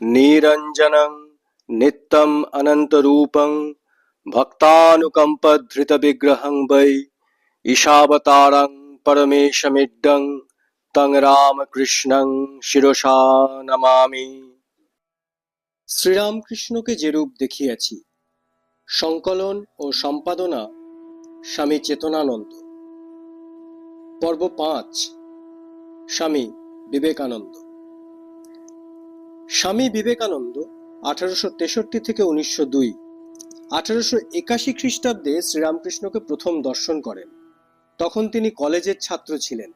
নিরঞ্জনং নিত্যম অনন্তরূপং ভক্তানুকম্পধৃতবিগ্রহং বৈ ঈশাবতারং পরমেশমিড্ডং তং রামকৃষ্ণং শিরসা নমামি শ্রীরামকৃষ্ণকে যে রূপ দেখিয়াছি, সংকলন ও সম্পাদনা স্বামী চেতনানন্দ। পর্ব পাঁচ, স্বামী বিবেকানন্দ। স্বামী বিবেকানন্দ আঠারোশো তেষট্টি থেকে উনিশশো দুই। আঠারোশো একাশি খ্রিস্টাব্দে শ্রীরামকৃষ্ণকে প্রথম দর্শন করেন। তখন তিনি কলেজের ছাত্র ছিলেন।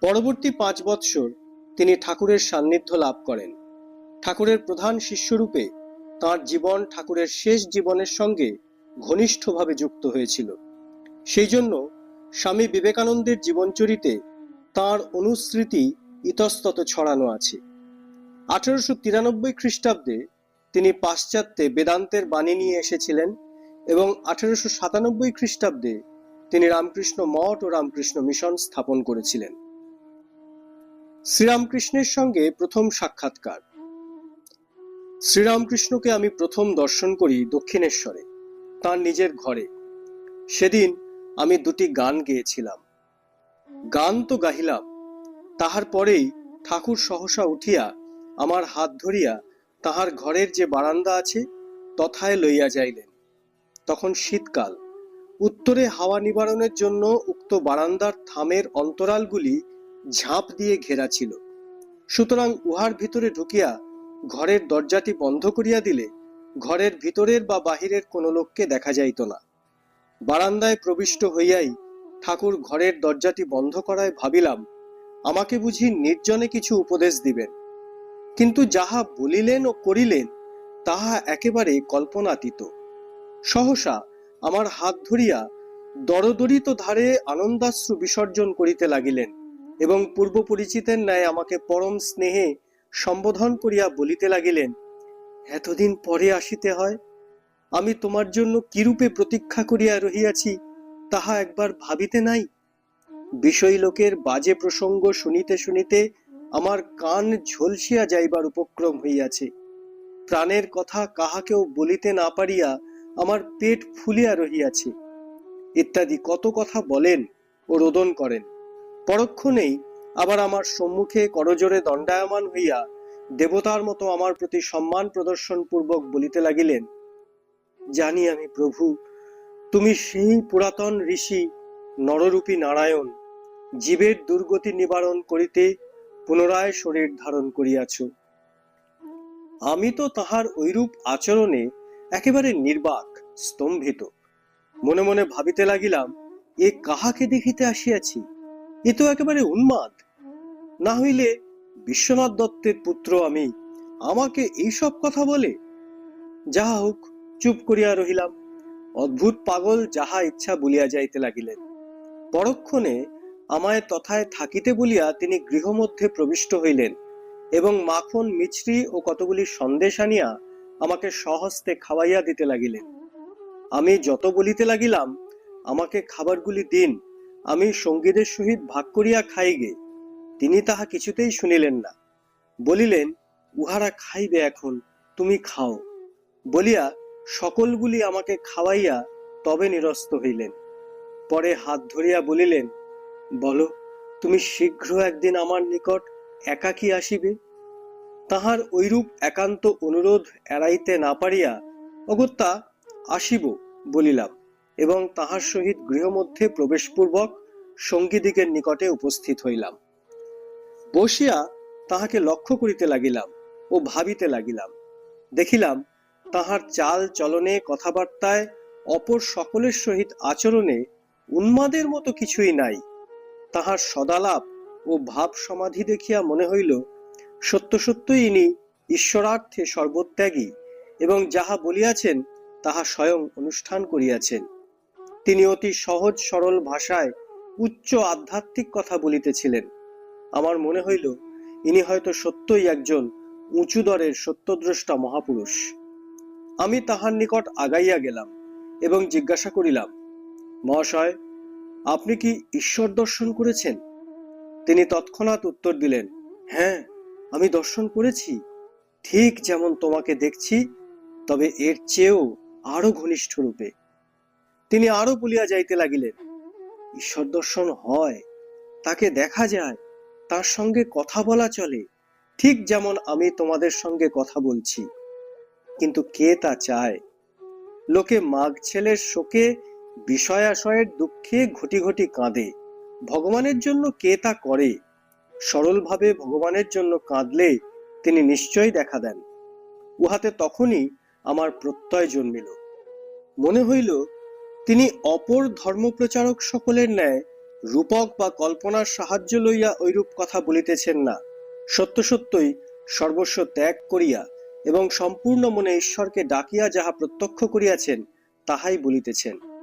পরবর্তী পাঁচ বৎসর তিনি ঠাকুরের সান্নিধ্য লাভ করেন। ঠাকুরের প্রধান শিষ্যরূপে তাঁর জীবন ঠাকুরের শেষ জীবনের সঙ্গে ঘনিষ্ঠভাবে যুক্ত হয়েছিল। সেই জন্য স্বামী বিবেকানন্দের জীবনচরিতে তাঁর অনুস্মৃতি ইতস্তত ছড়ানো আছে। আঠারোশো তিরানব্বই খ্রিস্টাব্দে তিনি পাশ্চাত্যে বেদান্তের বাণী নিয়ে এসেছিলেন এবং আঠারোশো সাতানব্বই খ্রিস্টাব্দে তিনি রামকৃষ্ণ মঠ ও রামকৃষ্ণ মিশন স্থাপন করেছিলেন। শ্রীরামকৃষ্ণের সঙ্গে প্রথম সাক্ষাৎকার। শ্রীরামকৃষ্ণকে আমি প্রথম দর্শন করি দক্ষিণেশ্বরে, তার নিজের ঘরে। সেদিন আমি দুটি গান গেয়েছিলাম। গান তো গাহিলাম, তাহার পরেই ঠাকুর সহসা উঠিয়া আমার হাত ধরিয়া তাহার ঘরের যে বারান্দা আছে, তথায় লইয়া যাইলেন। তখন শীতকাল। উত্তরে হাওয়া নিবারণের জন্য উক্ত বারান্দার থামের অন্তরালগুলি ঝাঁপ দিয়ে ঘেরা ছিল। সুতরাং উহার ভিতরে ঢুকিয়া ঘরের দরজাটি বন্ধ করিয়া দিলে ঘরের ভিতরের বা বাহিরের কোনো লোককে দেখা যাইত না। বারান্দায় প্রবিষ্ট হইয়াই ঠাকুর ঘরের দরজাটি বন্ধ করায় ভাবিলাম, আমাকে বুঝি নির্জনে কিছু উপদেশ দিবেন। কিন্তু যাহা বলিলেন ও করিলেন, তাহা একেবারে কল্পনাতীত। সহসা আমার হাত ধরিয়া দরদরিত ধারে আনন্দাশ্রু বিসর্জন করিতে লাগিলেন এবং পূর্ব পরিচিতের ন্যায় আমাকে পরম স্নেহে সম্বোধন করিয়া বলিতে লাগিলেন, এতদিন পরে আসিতে হয়, আমি তোমার জন্য কিরূপে প্রতীক্ষা করিয়া রহিয়াছি তাহা একবার ভাবিতে নাই? বিষয় লোকের বাজে প্রসঙ্গ শুনিতে শুনিতে আমার কান ঝলসিয়া যাইবার উপক্রম হইয়াছে। প্রাণের কথা কাহাকেও বলিতে না পারিয়া আমার পেট ফুলিয়া রহিয়াছে। ইত্যাদি কত কথা বলেন ও রোদন করেন। পরক্ষণেই আবার আমার সম্মুখে করজোরে দণ্ডায়মান হইয়া দেবতার মতো আমার প্রতি সম্মান প্রদর্শন পূর্বক বলিতে লাগিলেন, জানি আমি প্রভু, তুমি সেই পুরাতন ঋষি নররূপী নারায়ণ, জীবের দুর্গতি নিবারণ করিতে পুনরায় শরীর ধারণ করিয়াছ। আমি তো তাহার ঐরূপ আচরণে একেবারে নির্বাক, স্তম্ভিত। মনে মনে ভাবিতে লাগিলাম, এ কাহাকে দেখিতে আসিয়াছি? এ তো একেবারে উন্মাদ। না হইলে বিশ্বনাথ দত্তের পুত্র আমি আমাকে এইসব কথা বলে? যাহা হোক, চুপ করিয়া রহিলাম। অদ্ভুত পাগল যাহা ইচ্ছা বলিয়া যাইতে লাগিলেন। পরক্ষণে আমায় তথায় থাকিতে বলিয়া তিনি গৃহমধ্যে প্রবিষ্ট হইলেন এবং মাখন, মিছরি ও কতগুলি সন্দেশ আনিয়া আমাকে সহস্তে খাওয়াইয়া দিতে লাগিলেন। আমি যত বলিতে লাগিলাম, আমাকে খাবারগুলি দিন, আমি সঙ্গীদের সহিত ভাগ করিয়া খাইগে। তিনি তাহা কিছুতেই শুনিলেন না। বলিলেন, উহারা খাইবে এখন, তুমি খাও। বলিয়া সকলগুলি আমাকে খাওয়াইয়া তবে নিরস্ত হইলেন। পরে হাত ধরিয়া বলিলেন বলো, তুমি শীঘ্র একদিন আমার নিকট একাকী আসিবে? তাহার ঐরূপ একান্ত অনুরোধ এড়াইতে না পারিয়া অগত্যা আসিব বলিলাম এবং তাহার সহিত গৃহমধ্যে প্রবেশপূর্বক সঙ্গীদিগের নিকটে উপস্থিত হইলাম। বসিয়া তাহাকে লক্ষ্য করিতে লাগিলাম ও ভাবিতে লাগিলাম। দেখিলাম তাহার চাল চলনে কথাবার্তায় অপর সকলের সহিত আচরণে উন্মাদের মতো কিছুই নাই। তাহার সদালাপ ও ভাব সমাধি দেখিয়া মনে হইল, সত্য সত্যই ইনি ঈশ্বরার্থে সর্বত্যাগী এবং যাহা বলিয়াছেন, তাহা স্বয়ং অনুষ্ঠান করিয়াছেন। তিনি অতি সহজ সরল ভাষায় উচ্চ আধ্যাত্মিক কথা বলিতেছিলেন। আমার মনে হইল, ইনি হয়তো সত্যই একজন উঁচু দরের সত্যদ্রষ্টা মহাপুরুষ। আমি তাহার নিকট আগাইয়া গেলাম এবং জিজ্ঞাসা করিলাম, মহাশয় আপনি কি ঈশ্বর দর্শন করেছেন? তিনি তৎক্ষণাৎ উত্তর দিলেন হ্যাঁ আমি দর্শন করেছি। ঠিক যেমন তোমাকে দেখছি, তবে এর চেয়েও আরও ঘনিষ্ঠ রূপে। তিনি আরও বলিয়া যাইতে লাগিলেন, ঈশ্বর দর্শন হয়, তাকে দেখা যায়, তার সঙ্গে কথা বলা চলে, ঠিক যেমন আমি তোমাদের সঙ্গে কথা বলছি। কিন্তু কে তা চায়? লোকে মাঘ ছেলের শোকে বিষয়াশয়ের দুঃখে ঘটি ঘটি কাঁদে। ভগবানের জন্য কে তা করে? সরলভাবে ভগবানের জন্য কাঁদলে তিনি নিশ্চয়ই দেখা দেন। উহাতে তখনই আমার প্রত্যয় জন্মিল। মনে হইল, তিনি অপর ধর্মপ্রচারক সকলের ন্যায় রূপক বা কল্পনার সাহায্য লইয়া ঐরূপ কথা বলিতেছেন না। সত্য সত্যই সর্বস্ব ত্যাগ করিয়া এবং সম্পূর্ণ মনে ঈশ্বরকে ডাকিয়া যাহা প্রত্যক্ষ করিয়াছেন, তাহাই বলিতেছেন।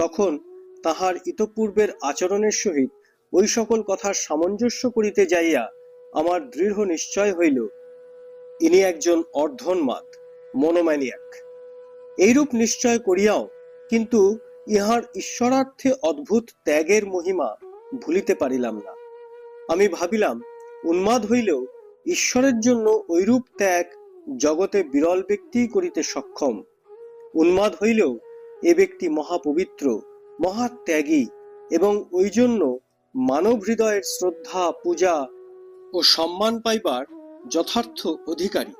তখন তাহার ইতপূর্বের আচরণের সহিত ওই সকল কথার সামঞ্জস্য করিতে যাইয়া আমার দৃঢ় নিশ্চয় হইল, ইনি একজন অর্ধন্মাদ, মনোম্যানিয়াক। এইরূপ নিশ্চয় করিয়াও কিন্তু ইহার ঈশ্বরার্থে অদ্ভুত ত্যাগের মহিমা ভুলিতে পারিলাম না। আমি ভাবিলাম, উন্মাদ হইলেও ঈশ্বরের জন্য ঐরূপ ত্যাগ জগতে বিরল ব্যক্তিই করিতে সক্ষম। উন্মাদ হইলেও এ ব্যক্তি মহাপবিত্র, মহাত্যাগী এবং ওই জন্য মানব হৃদয়ের শ্রদ্ধা, পূজা ও সম্মান পাইবার যথার্থ অধিকারী।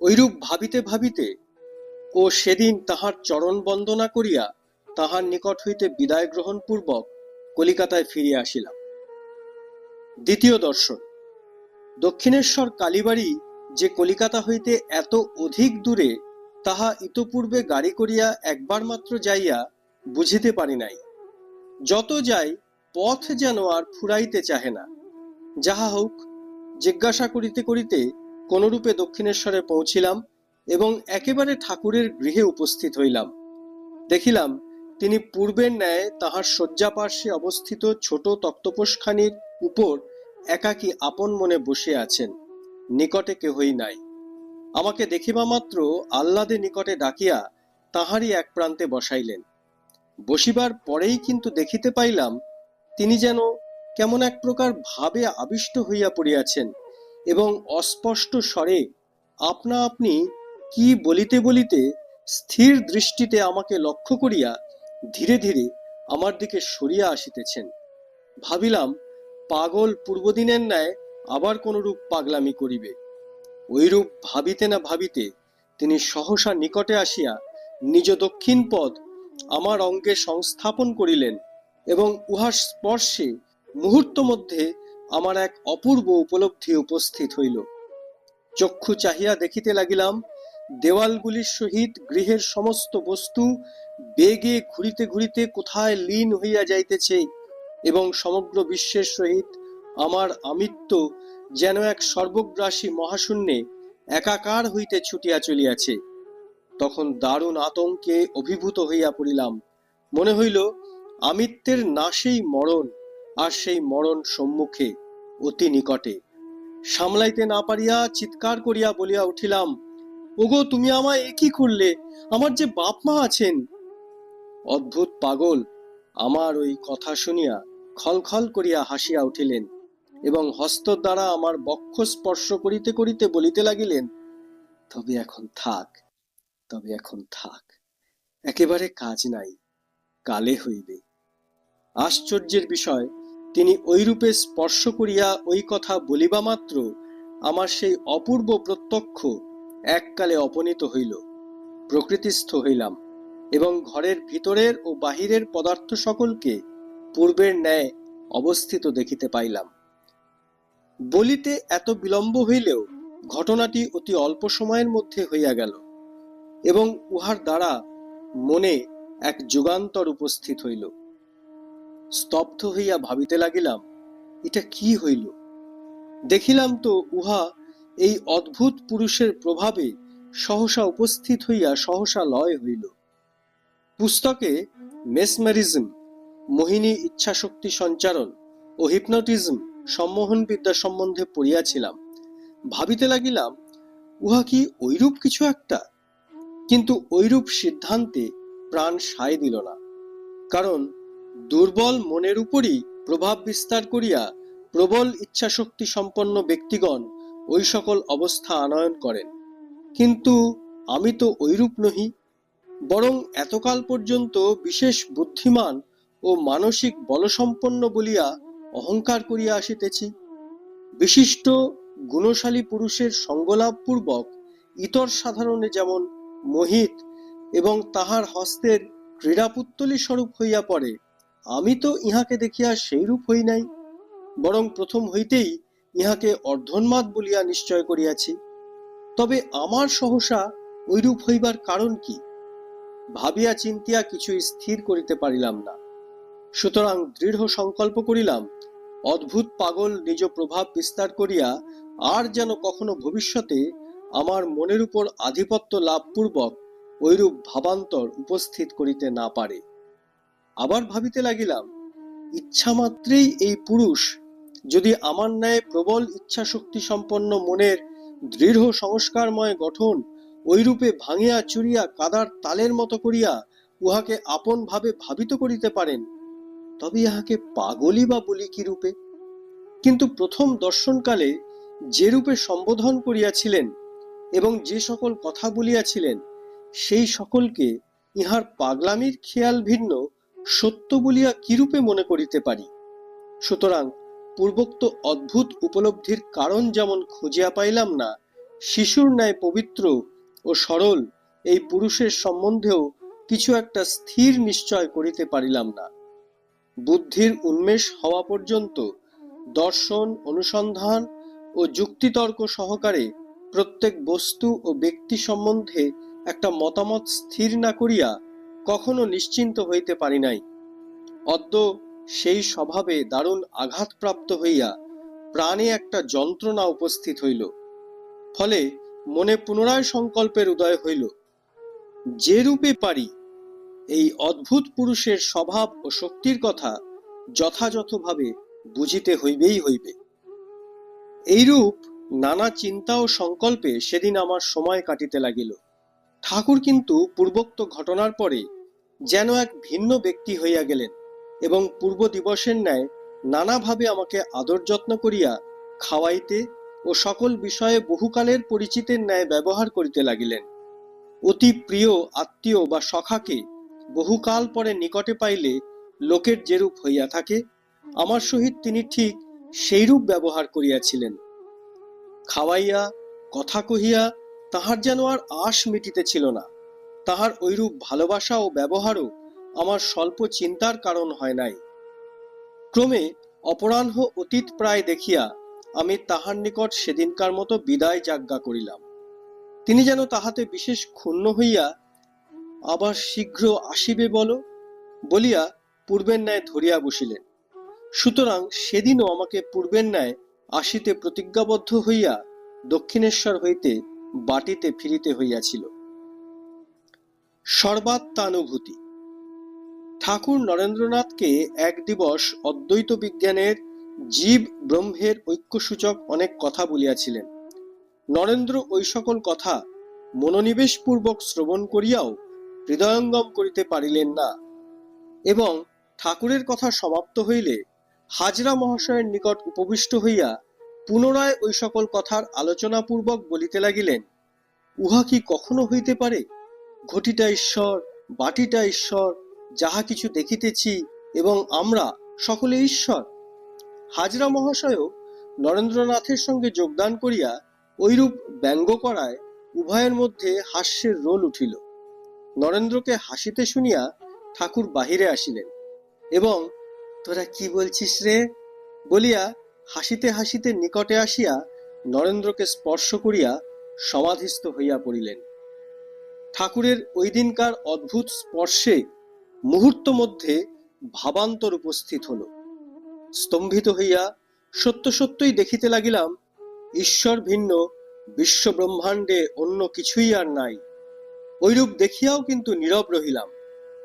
ঐরূপ ভাবিতে ভাবিতে ও সেদিন তাহার চরণ বন্দনা করিয়া তাহার নিকট হইতে বিদায় গ্রহণ পূর্বক কলিকাতায় ফিরিয়া আসিলাম। দ্বিতীয় দর্শন, দক্ষিণেশ্বর কালীবাড়ি যে কলিকাতা হইতে এত অধিক দূরে তাহা ইতপূর্বে গাড়ি করিয়া একবার মাত্র যাইয়া বুঝিতে পারি নাই। যত যাই, পথ যেন আর ফুরাইতে চাহে না। যাহা হোক, জিজ্ঞাসা করিতে করিতে কোনরূপে দক্ষিণেশ্বরে পৌঁছিলাম এবং একেবারে ঠাকুরের গৃহে উপস্থিত হইলাম। দেখিলাম, তিনি পূর্বের ন্যায় তাহার শয্যাপার্শ্বে অবস্থিত ছোট তক্তপোষখানির উপর একাকী আপন মনে বসে আছেন। নিকটে কেহই নাই। আমাকে দেখিবা মাত্র আহ্লাদে নিকটে ডাকিয়া তাহারই এক প্রান্তে বসাইলেন। বসিবার পরেই কিন্তু দেখিতে পাইলাম, তিনি যেন কেমন এক প্রকার ভাবে আবিষ্ট হইয়া পড়িয়াছেন এবং অস্পষ্ট স্বরে, আপনা আপনি কি বলিতে বলিতে স্থির দৃষ্টিতে আমাকে লক্ষ্য করিয়া ধীরে ধীরে আমার দিকে সরিয়া আসিতেছেন। ভাবিলাম, পাগল পূর্বদিনের ন্যায় আবার কোনরূপ পাগলামি করিবে। ঐরূপ ভাবিতে না ভাবিতে তিনি সহসা নিকটে আসিয়া নিজ দক্ষিণ পদ আমার অঙ্গে সংস্থাপন করিলেন এবং উহার স্পর্শে মুহূর্ত মধ্যে আমার এক অপূর্ব উপলব্ধি উপস্থিত হইল। চক্ষু চাহিয়া দেখিতে লাগিলাম, দেওয়ালগুলির সহিত গৃহের সমস্ত বস্তু বেগে ঘুরিতে ঘুরিতে কোথায় লীন হইয়া যাইতেছে এবং সমগ্র বিশ্বের সহিত আমার আমিত্ব যেন এক সর্বগ্রাসী মহাশূন্যে একাকার হইতে ছুটিয়া চলিয়াছে। তখন দারুণ আতঙ্কে অভিভূত হইয়া পড়িলাম। মনে হইল, আমিত্বের নাশেই মরণ, আর সেই মরণ সম্মুখে, অতি নিকটে। সামলাইতে না পারিয়া চিৎকার করিয়া বলিয়া উঠিলাম, ওগো, তুমি আমায় এ কি করলে? আমার যে বাপ মা আছেন! অদ্ভুত পাগল, আমার ওই কথা শুনিয়া খলখল করিয়া হাসিয়া উঠিলেন। এবং হস্ত দ্বারা আমার বক্ষ স্পর্শ করিতে করিতে বলিতে লাগিলেন, তবে এখন থাক, তবে এখন থাক, একেবারে কাজ নাই, কালে হইবে। আশ্চর্যের বিষয়, তিনি ঐরূপে স্পর্শ করিয়া ওই কথা বলিবা মাত্র আমার সেই অপূর্ব প্রত্যক্ষ এককালে অপনীত হইল, প্রকৃতিস্থ হইলাম এবং ঘরের ভিতরের ও বাহিরের পদার্থ সকলকে পূর্বের ন্যায় অবস্থিত দেখিতে পাইলাম। বলিতে এত বিলম্ব হইলেও ঘটনাটি অতি অল্প সময়ের মধ্যে হইয়া গেল এবং উহার দ্বারা মনে এক যুগান্তর উপস্থিত হইল। স্তব্ধ হইয়া ভাবিতে লাগিলাম, এটা কি হইল? দেখিলাম তো উহা এই অদ্ভুত পুরুষের প্রভাবে সহসা উপস্থিত হইয়া সহসা লয় হইল। পুস্তকে মেসমেরিজম, মোহিনী ইচ্ছাশক্তি সঞ্চারণ ও হিপনোটিজম সম্মোহন বিদ্যা সম্বন্ধে পড়িয়াছিলাম। ভাবিতে লাগিলাম, উহা কি ঐরূপ কিছু একটা? কিন্তু ঐরূপ সিদ্ধান্তে প্রাণ সায় দিল না। কারণ দুর্বল মনের উপরই প্রভাব বিস্তার করিয়া প্রবল ইচ্ছাশক্তি সম্পন্ন ব্যক্তিগণ ওই সকল অবস্থা আনয়ন করেন। কিন্তু আমি তো ঐরূপ নহি, বরং এতকাল পর্যন্ত বিশেষ বুদ্ধিমান ও মানসিক বলসম্পন্ন বলিয়া অহংকার করিয়া আসিতেছি। বিশিষ্ট গুণশালী পুরুষের সঙ্গলাভপূর্বক ইতর সাধারণে যেমন মোহিত এবং তাহার হস্তের ক্রীড়াপুত্তলী স্বরূপ হইয়া পড়ে, আমি তো ইহাকে দেখিয়া সেইরূপ হই নাই, বরং প্রথম হইতেই ইহাকে অর্ধন্মাদ বলিয়া নিশ্চয় করিয়াছি। তবে আমার সহসা ঐরূপ হইবার কারণ কি? ভাবিয়া চিন্তিয়া কিছু স্থির করিতে পারিলাম না। সুতরাং দৃঢ় সংকল্প করিলাম অদ্ভুত পাগল নিজ প্রভাব বিস্তার করিয়া আর যেন কখনো ভবিষ্যতে আমার মনের উপর আধিপত্য লাভপূর্বক ঐরূপ ভাবান্তর উপস্থিত করিতে না পারে। আবার ভাবিতে লাগিলাম, ইচ্ছামাত্রেই এই পুরুষ যদি আমার ন্যায় প্রবল ইচ্ছা শক্তি সম্পন্ন মনের দৃঢ় সংস্কারময় গঠন ঐরূপে ভাঙিয়া চুরিয়া কাদার তালের মতো করিয়া উহাকে আপন ভাবে ভাবিত করিতে পারেন তবে ইহাকে পাগলই বা বলি কি রূপে? কিন্তু প্রথম দর্শনকালে যে রূপে সম্বোধন করিয়াছিলেন এবং যে সকল কথা বলিয়াছিলেন, সেই সকলকে ইহার পাগলামির খেয়াল ভিন্ন সত্য বলিয়া কিরূপে মনে করিতে পারি? সুতরাং পূর্বোক্ত অদ্ভুত উপলব্ধির কারণ যেমন খুঁজিয়া পাইলাম না, শিশুর ন্যায় পবিত্র ও সরল এই পুরুষের সম্বন্ধেও কিছু একটা স্থির নিশ্চয় করিতে পারিলাম না। বুদ্ধির উন্মেষ হওয়া পর্যন্ত দর্শন, অনুসন্ধান ও যুক্তিতর্ক সহকারে প্রত্যেক বস্তু ও ব্যক্তি সম্বন্ধে একটা মতামত স্থির না করিয়া কখনো নিশ্চিন্ত হইতে পারি নাই। অদ্য সেই স্বভাবে দারুণ আঘাতপ্রাপ্ত হইয়া প্রাণে একটা যন্ত্রণা উপস্থিত হইল। ফলে মনে পুনরায় সংকল্পের উদয় হইল। যে রূপে পারি এই অদ্ভুত পুরুষের স্বভাব ও শক্তির কথা যথাযথভাবে বুঝিতে হইবেই হইবে। এইরূপ নানা চিন্তা ও সংকল্পে সেদিন আমার সময় কাটিতে লাগিল। ঠাকুর কিন্তু পূর্বোক্ত ঘটনার পরে যেন এক ভিন্ন ব্যক্তি হইয়া গেলেন এবং পূর্ব দিবসের ন্যায় নানাভাবে আমাকে আদর যত্ন করিয়া খাওয়াইতে ও সকল বিষয়ে বহুকালের পরিচিতের ন্যায় ব্যবহার করিতে লাগিলেন। অতি প্রিয় আত্মীয় বা সখাকে বহুকাল পরে নিকটে পাইলে লোকের যেরূপ হইয়া থাকে, আমার সহিত তিনি ঠিক সেইরূপ ব্যবহার করিয়াছিলেন। খাওয়াইয়া, কথা কহিয়া তাহার যেন আর আশ মিটিতেছিল না, তাহার ঐরূপ ভালোবাসা ও ব্যবহারও আমার স্বল্প চিন্তার কারণ হয় নাই। ক্রমে অপরাহ্ন অতীত প্রায় দেখিয়া আমি তাহার নিকট সেদিনকার মতো বিদায় যাজ্ঞা করিলাম। তিনি যেন তাহাতে বিশেষ ক্ষুণ্ণ হইয়া আবার শীঘ্র আসিবে বলো? বলিয়া পূর্বের ন্যায় ধরিয়া বসিলেন। সুতরাং সেদিনও আমাকে পূর্বের ন্যায় আসিতে প্রতিজ্ঞাবদ্ধ হইয়া দক্ষিণেশ্বর হইতে বাটিতে ফিরিতে হইয়াছিল। সর্বাত্মানুভূতি। ঠাকুর নরেন্দ্রনাথকে এক দিবস অদ্বৈত বিজ্ঞানের জীব ব্রহ্মের ঐক্যসূচক অনেক কথা বলিয়াছিলেন। নরেন্দ্র ওই সকল কথা মনোনিবেশপূর্বক শ্রবণ করিয়াও হৃদয়ঙ্গম করিতে পারিলেন না এবং ঠাকুরের কথা সমাপ্ত হইলে হাজরা মহাশয়ের নিকট উপবিষ্ট হইয়া পুনরায় ওই সকল কথার আলোচনাপূর্বক বলিতে লাগিলেন, উহা কি কখনো হইতে পারে? ঘটিটা ঈশ্বর, বাটিটা ঈশ্বর, যাহা কিছু দেখিতেছি এবং আমরা সকলে ঈশ্বর। হাজরা মহাশয়ও নরেন্দ্রনাথের সঙ্গে যোগদান করিয়া ঐরূপ ব্যঙ্গ করায় উভয়ের মধ্যে হাস্যের রোল উঠিল। নরেন্দ্রকে হাসিতে শুনিয়া ঠাকুর বাহিরে আসিলেন। এবং, তোরা কি বলছিস রে? বলিয়া হাসিতে হাসিতে নিকটে আসিয়া নরেন্দ্রকে স্পর্শ করিয়া সমাধিস্থ হইয়া পড়িলেন। ঠাকুরের ওই দিনকার অদ্ভুত স্পর্শে মুহূর্ত মধ্যে ভাবান্তর উপস্থিত হল। স্তম্ভিত হইয়া সত্য সত্যই দেখিতে লাগিলাম, ঈশ্বর ভিন্ন বিশ্ব ব্রহ্মাণ্ডে অন্য কিছুই আর নাই। ঐরূপ দেখিয়াও কিন্তু নীরব রহিলাম।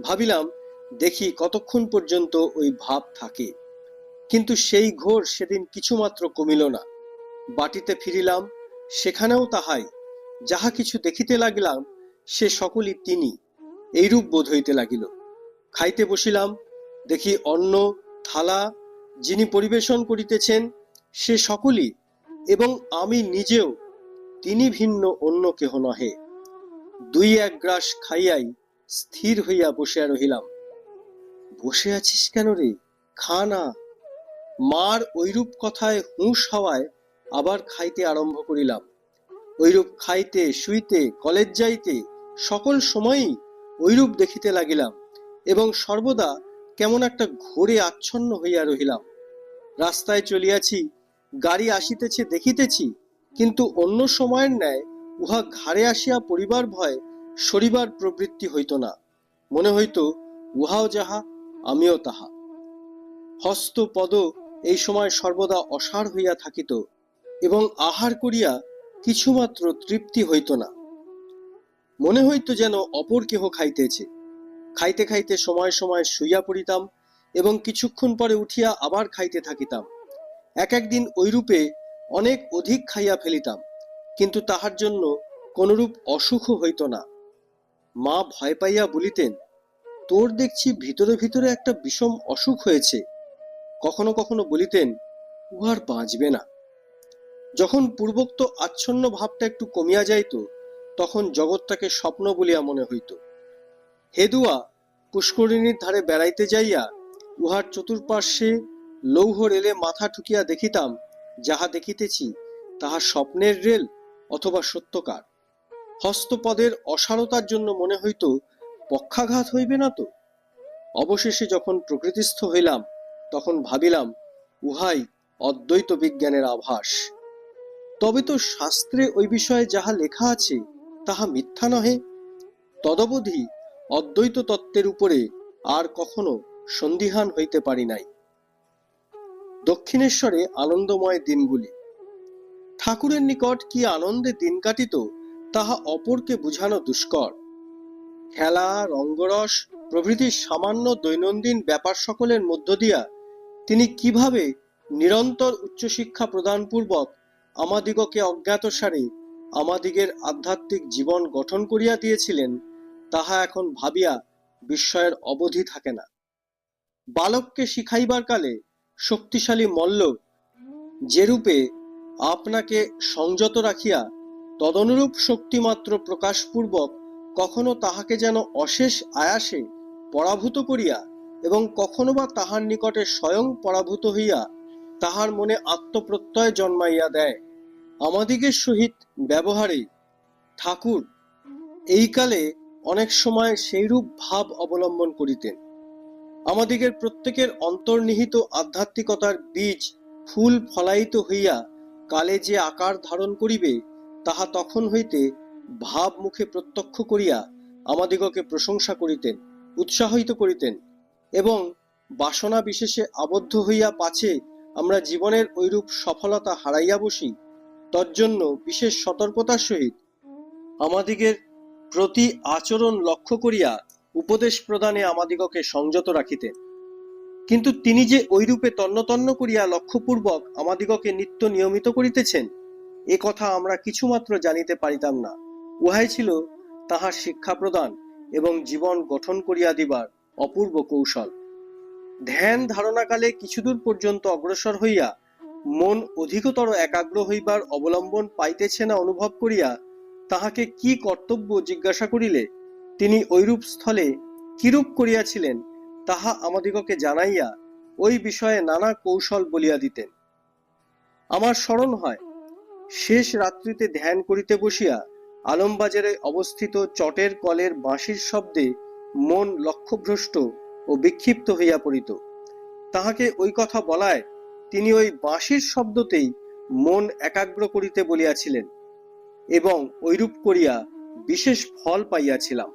ভাবিলাম, দেখি কতক্ষণ পর্যন্ত ওই ভাব থাকে। কিন্তু সেই ঘোর সেদিন কিছুমাত্র কমিল না। বাটিতে ফিরিলাম, সেখানেও তাহাই। যাহা কিছু দেখিতে লাগিলাম, সে সকলই তিনি। এইরূপ বোধ হইতে লাগিল। খাইতে বসিলাম, দেখি অন্ন, থালা, যিনি পরিবেশন করিতেছেন, সে সকলই এবং আমি নিজেও, তিনি ভিন্ন অন্য কেহ নহে। দুই এক গ্রাস খাইয়াই স্থির হইয়া বসিয়া রহিলাম। বসে আছিস কেন রে? খা না। মার ঐরূপ কথায় হুঁশ হওয়ায় আবার খাইতে আরম্ভ করিলাম। ঐরূপ খাইতে, শুইতে, কলেজ যাইতে, সকল সময়ই ঐরূপ দেখিতে লাগিলাম এবং সর্বদা কেমন একটা ঘোরে আচ্ছন্ন হইয়া রহিলাম। রাস্তায় চলিয়াছি, গাড়ি আসিতেছে, দেখিতেছি, কিন্তু অন্য সময়ের ন্যায় উহা ঘাড়ে আসিয়া পরিবার ভয় সরিবার প্রবৃত্তি হইত না। মনে হইত, উহাও যাহা, আমিও তাহা। হস্ত পদ এই সময় সর্বদা অসার হইয়া থাকিত এবং আহার করিয়া কিছুমাত্র তৃপ্তি হইত না। মনে হইত যেন অপর কেহ খাইতেছে। খাইতে খাইতে সময় সময় শুইয়া পড়িতাম এবং কিছুক্ষণ পরে উঠিয়া আবার খাইতে থাকিতাম। এক একদিন ঐরূপে অনেক অধিক খাইয়া ফেলিতাম। কিন্তু তাহার জন্য কোনরূপ অসুখ হইত না। মা ভয় পাইয়া বলিতেন, তোর দেখছি ভিতরে ভিতরে একটা বিষম অসুখ হয়েছে। কখনো কখনো বলিতেন উহার বাঁচবে না। যখন পূর্বোক্ত আচ্ছন্ন ভাবটা একটু কমিয়া যাইত, তখন জগৎটাকে স্বপ্ন বলিয়া মনে হইত। হেদুয়া পুষ্করিণীর ধারে বেড়াইতে যাইয়া উহার চতুর্পার্শ্বে লৌহ রেলে মাথা ঠুকিয়া দেখিতাম, যাহা দেখিতেছি তাহা স্বপ্নের রেল অথবা সত্যকার। হস্তপদের অসারতার জন্য মনে হইত, পক্ষাঘাত হইবে না তো? অবশেষে যখন প্রকৃতিস্থ হইলাম, তখন ভাবিলাম, উহাই অদ্বৈত বিজ্ঞানের আভাস। তবে তো শাস্ত্রে ওই বিষয়ে যাহা লেখা আছে, তাহা মিথ্যা নহে। তদবধি অদ্বৈত তত্ত্বের উপরে আর কখনো সন্দিহান হইতে পারি নাই। দক্ষিণেশ্বরে আনন্দময় দিনগুলি। ঠাকুরের নিকট কি আনন্দে দিন কাটিত, তাহা অপরকে বুঝানো দুষ্কর। খেলা, রঙ্গরস, প্রভৃতি সামান্য দৈনন্দিন ব্যাপার সকলের মধ্য দিয়া তিনি কীভাবে নিরন্তর উচ্চশিক্ষা প্রদানপূর্বক আমাদিগকে অজ্ঞাতসারে আমাদিগের আধ্যাত্মিক জীবন গঠন করিয়া দিয়েছিলেন, তাহা এখন ভাবিয়া বিস্ময়ের অবধি থাকে না। বালককে শিখাইবার কালে শক্তিশালী মল্ল যেরূপে আপনাকে সংযত রাখিয়া তদনুরূপ শক্তিমাত্র প্রকাশপূর্বক কখনো তাহাকে যেন অশেষ আয়াসে পরাভূত করিয়া এবং কখনো বা তাহার নিকটে স্বয়ং পরাভূত হইয়া তাহার মনে আত্মপ্রত্যয় জন্মাইয়া দেয়। আমাদিগের সহিত ব্যবহারে ঠাকুর এই কালে অনেক সময় সেইরূপ ভাব অবলম্বন করিতেন। আমাদিগের প্রত্যেকের অন্তর্নিহিত আধ্যাত্মিকতার বীজ ফুল ফলায়িত হইয়া কালে যে আকার ধারণ করিবে, তাহা তখন হইতে ভাব মুখে প্রত্যক্ষ করিয়া আমাদিগকে প্রশংসা করিতেন, উৎসাহিত করিতেন এবং বাসনা বিশেষে আবদ্ধ হইয়া পাছে আমরা জীবনের ঐরূপ সফলতা হারাইয়া বসি, তজ্জন্য বিশেষ সতর্কতার সহিত আমাদিগের প্রতি আচরণ লক্ষ্য করিয়া উপদেশ প্রদানে আমাদিগকে সংযত রাখিতেন। কিন্তু তিনি যে ঐরূপে তন্ন করিয়া লক্ষ্যপূর্বক আমাদিগকে নিত্য নিয়মিত করিতেছেন, এ কথা আমরা কিছুমাত্র জানিতে পারিতাম না। উহাই ছিল তাহার শিক্ষা প্রদান এবং জীবন গঠন করিয়া দিবার অপূর্ব কৌশল। ধ্যান ধারণাকালে কিছুদূর পর্যন্ত অগ্রসর হইয়া মন অধিকতর একাগ্র হইবার অবলম্বন পাইতেছে না অনুভব করিয়া তাহাকে কি কর্তব্য জিজ্ঞাসা করিলে, তিনি ঐরূপ স্থলে কিরূপ করিয়াছিলেন তাহা আমাদিগকে জানাইয়া ওই বিষয়ে নানা কৌশল বলিয়া দিতেন। আমার স্মরণ হয়, শেষ রাত্রিতে ধ্যান করিতে বসিয়া আলমবাজারে অবস্থিত চটের কলের বাঁশির শব্দে মন লক্ষ্যভ্রষ্ট ও বিক্ষিপ্ত হইয়া পড়িত। তাহাকে ওই কথা বলায়, তিনি ওই বাঁশির শব্দতেই মন একাগ্র করিতে বলিয়াছিলেন এবং ঐরূপ করিয়া বিশেষ ফল পাইয়াছিলাম।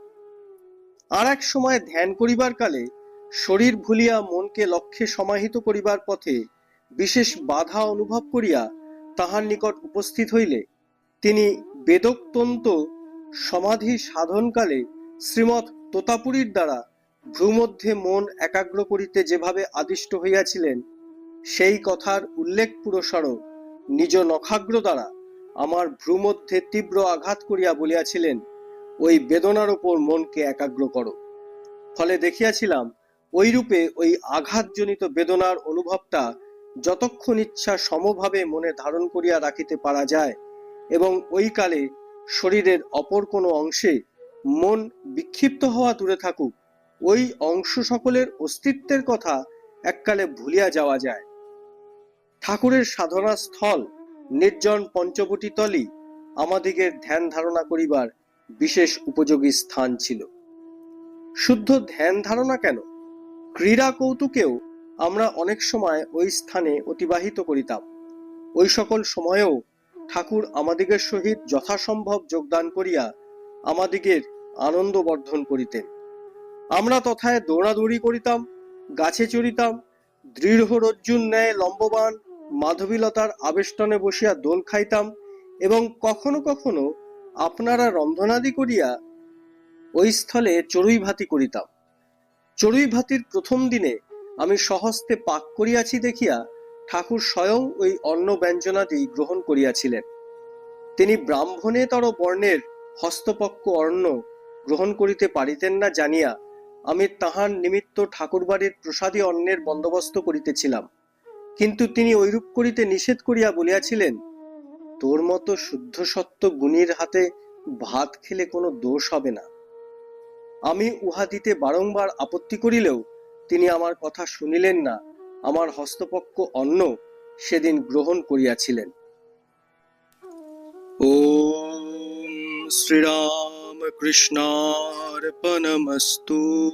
আর এক সময় ধ্যান করিবার কালে শরীর ভুলিয়া মনকে লক্ষ্যে সমাহিত করিবার পথে বিশেষ বাধা অনুভব করিয়া তাহার নিকট উপস্থিত হইলে, তিনি বেদোক্তন্ত সমাধি সাধনকালে শ্রীমৎ তোতাপুরীর দ্বারা ভ্রুমধ্যে মন একাগ্র করিতে যেভাবে আদিষ্ট হইয়াছিলেন, সেই কথার উল্লেখ পুরস্বর নিজ নখাগ্র দ্বারা আমার ভ্রুমধ্যে তীব্র আঘাত করিয়া বলিয়াছিলেন, ওই বেদনার ওপর মনকে একাগ্র করো। ফলে দেখিয়াছিলাম ওই রূপে ওই আঘাতজনিত বেদনার অনুভবটা যতক্ষণ ইচ্ছা সমভাবে মনে ধারণ করিয়া রাখিতে পারা যায় এবং ওই কালে শরীরের অপর কোনো অংশে মন বিক্ষিপ্ত হওয়া দূরে থাকুক, ওই অংশ সকলের অস্তিত্বের কথা এককালে ভুলিয়া যাওয়া যায়। ঠাকুরের সাধনা স্থল নির্জন পঞ্চবটি তলই আমাদিগের ধ্যান ধারণা করিবার বিশেষ উপযোগী স্থান ছিল। শুদ্ধ ধ্যান ধারণা কেন? ক্রীড়া কৌতুকেও আমরা অনেক সময় ওই স্থানে অতিবাহিত করিতাম। ওই সকল সময়েও ঠাকুর আমাদিগের সহিত যথাসম্ভব যোগদান করিয়া আমাদিগের আনন্দ বর্ধন করিতেন। আমরা তথায় দৌড়াদৌড়ি করিতাম, গাছে চড়িতাম দৃঢ় রজ্জুর ন্যায় লম্ববান মাধবীলতার আবেষ্টনে বসিয়া দোল খাইতাম এবং কখনো কখনো আপনারা রন্ধনাদি করিয়া ওই স্থলে চড়ুই ভাতি করিতাম। চড়ুই ভাতির প্রথম দিনে আমি সহস্তে পাক করিয়াছি দেখিয়া ঠাকুর স্বয়ং ওই অন্ন ব্যঞ্জনাদি গ্রহণ করিয়াছিলেন। তিনি ব্রাহ্মণেতর বর্ণের হস্তপক্ষ অন্ন গ্রহণ করিতে পারিতেন না জানিয়া আমি তাহার নিমিত্ত ঠাকুরবাড়ির প্রসাদী অন্নের বন্দোবস্ত করিতেছিলাম। কিন্তু তিনি ঐরূপ করিতে নিষেধ করিয়া বলিয়াছিলেন, তোর মতো শুদ্ধ সত্য গুণীর হাতে ভাত খেলে কোনো দোষ হবে না। আমি উহা দিতে বারংবার আপত্তি করিলেও তিনি আমার কথা শুনিলেন না, আমার হস্তপক্ষ অন্ন সেদিন গ্রহণ করিয়াছিলেন। ও শ্রীরাম কৃষ্ণার্পণমস্তু